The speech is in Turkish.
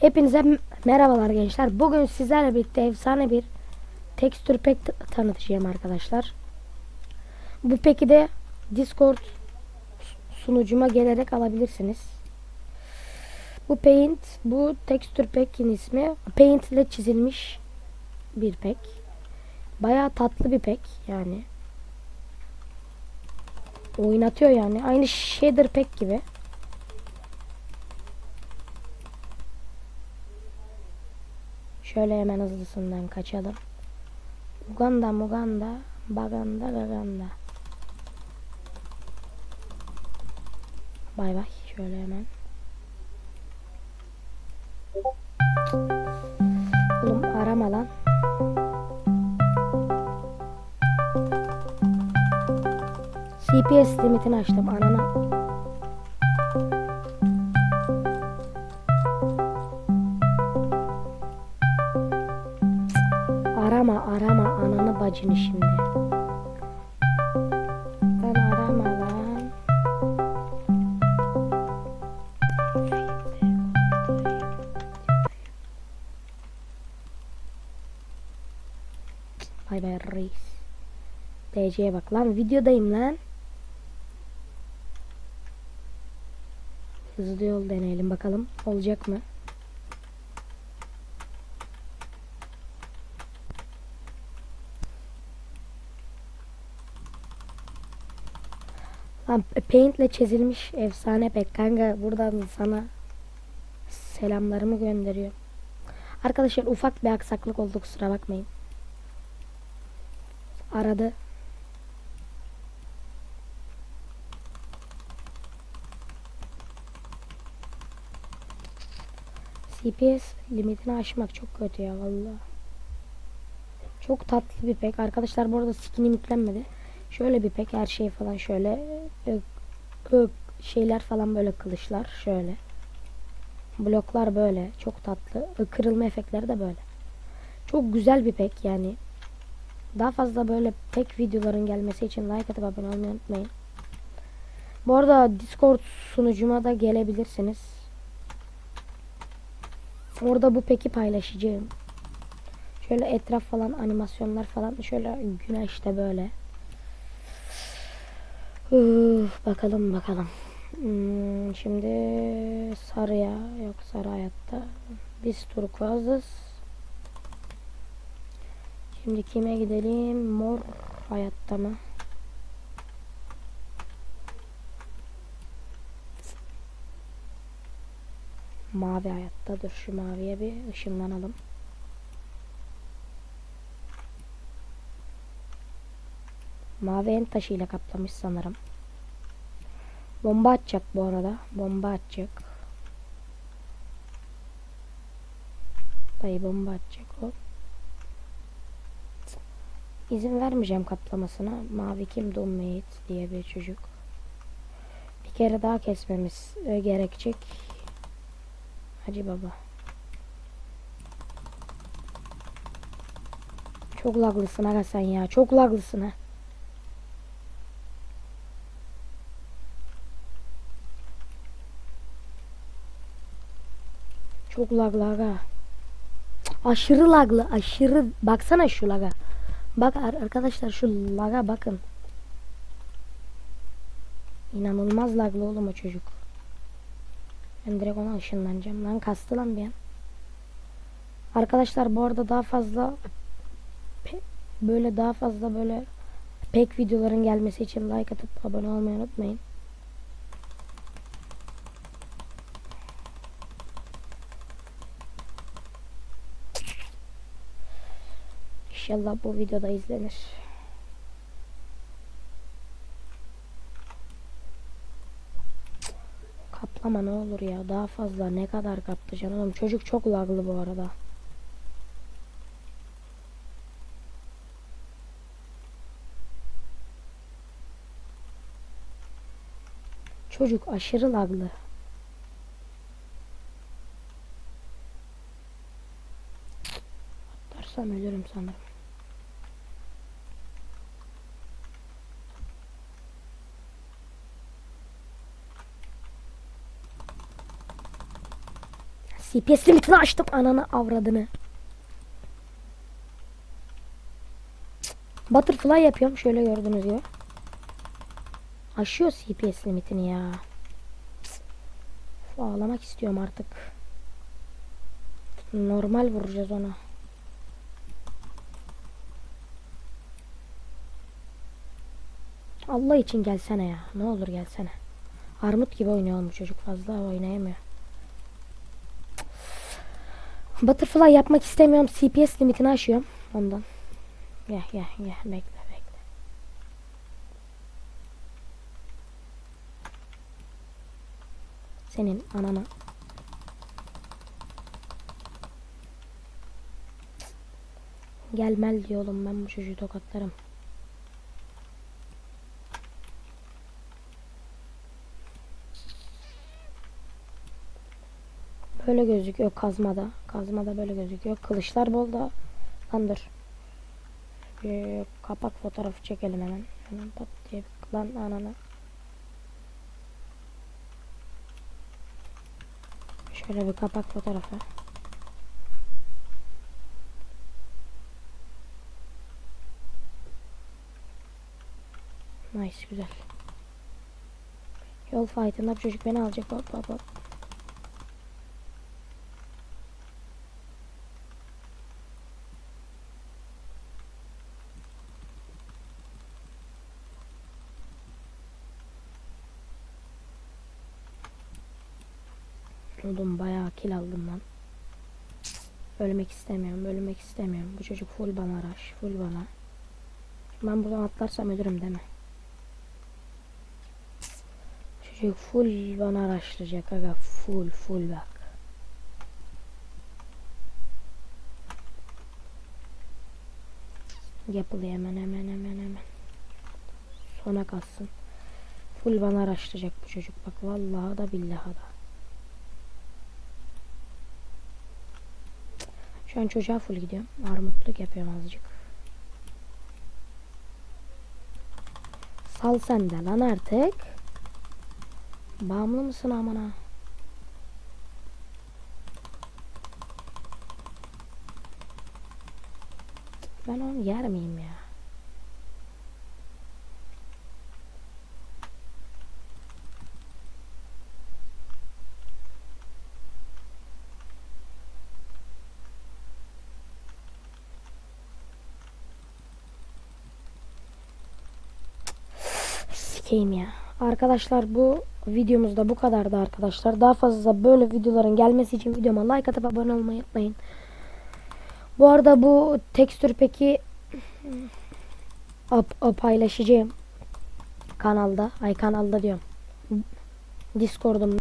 Hepinize merhabalar gençler. Bugün sizlerle birlikte efsane bir tekstür pek tanıtacağım arkadaşlar. Bu peki de Discord sunucuma gelerek alabilirsiniz. Bu paint, bu tekstür pekin ismi paint ile çizilmiş bir pek. Bayağı tatlı bir pek yani. Oynatıyor yani. Aynı shader pek gibi. Şöyle hemen hızlısından kaçalım. Uganda Muganda Baganda Gaganda. Bay bay. Şöyle hemen. Oğlum arama lan. CPS limitini açtım anana. Arama arama ananı bacını şimdi. Lan arama lan. Bay bay reis. DC'ye bak lan videodayım lan. Hızlı yol deneyelim bakalım olacak mı? Paintle çizilmiş efsane pek kanka buradan sana selamlarımı gönderiyor. Arkadaşlar ufak bir aksaklık oldu kusura bakmayın. Aradı. CPS limitini aşmak çok kötü ya vallahi. Çok tatlı bir pek. Arkadaşlar bu arada skin'im yüklenmedi. Şöyle bir pek her şey falan şöyle ö, şeyler falan böyle kılıçlar şöyle. Bloklar böyle çok tatlı. Ö, Kırılma efektleri de böyle. Çok güzel bir pek yani. Daha fazla böyle pek videoların gelmesi için like atıp abone olmayı unutmayın. Bu arada Discord sunucuma da gelebilirsiniz. Orada bu peki paylaşacağım. Şöyle etraf falan animasyonlar falan şöyle güneşte böyle. Uf, bakalım bakalım. Hmm, şimdi sarıya yok sarı hayatta. Biz turkuazız. Şimdi kime gidelim? Mor hayatta mı? Mavi hayatta. Dur şu maviye bir ışınlanalım. Mavi en taşıyla kaplamış sanırım. Bomba atacak bu arada. Bomba atacak. Dayı bomba atacak o. İzin vermeyeceğim kaplamasına. Mavi kim Dommate diye bir çocuk. Bir kere daha kesmemiz e, gerekecek. Hacı baba. Çok laglısın aga sen ya. Çok laglısın ha. Çok laglı aga. Aşırı laglı. Aşırı. Baksana şu laga. Bak ar- arkadaşlar şu laga bakın. İnanılmaz laglı oğlum o çocuk. Ben direkt ona ışınlanacağım. Lan kastı lan bir an. Arkadaşlar bu arada daha fazla böyle daha fazla böyle pek videoların gelmesi için like atıp abone olmayı unutmayın. İnşallah bu videoda izlenir. Kaplama ne olur ya daha fazla ne kadar kaplayacaksın oğlum çocuk çok laglı bu arada. Çocuk aşırı laglı. Atlarsam ölürüm sanırım. CPS limitini açtım ananı avradını. Butterfly yapıyorum şöyle gördüğünüz gibi. Aşıyor CPS limitini ya. Uf, Ağlamak istiyorum artık. Normal vuracağız ona. Allah için gelsene ya. Ne olur gelsene. Armut gibi oynuyor bu çocuk fazla oynayamıyor. Butterfly yapmak istemiyorum. CPS limitini aşıyorum. Ondan. Gel gel gel bekle bekle. Senin anana. Gelmel diyor oğlum ben bu çocuğu tokatlarım. Böyle gözüküyor kazmada. Kazmada böyle gözüküyor. Kılıçlar bol da. Lan. Bir kapak fotoğrafı çekelim hemen. Hemen pat diye bir lan ananı. Şöyle bir kapak fotoğrafı. Nice güzel. Yol fight'ında bu çocuk beni alacak. Hop hop hop. Oğlum bayağı kill aldım lan. Ölmek istemiyorum, ölmek istemiyorum. Bu çocuk full bana rush, full bana. Ben buradan atlarsam ölürüm değil mi? Çocuk full bana rushlayacak aga, full full bak. Yapılıyor hemen hemen hemen hemen. Sona kalsın. Full bana rushlayacak bu çocuk bak vallahi da billahi da. Şu an çocuğa full gidiyorum. Armutluk yapıyorum azıcık. Sal sen de lan artık. Bağımlı mısın amına? Ben onu yer miyim ya? Sikeyim ya. Arkadaşlar bu videomuzda bu kadardı arkadaşlar. Daha fazla böyle videoların gelmesi için videoma like atıp abone olmayı unutmayın. Bu arada bu tekstür peki ap- paylaşacağım kanalda. Ay kanalda diyorum. Discord'um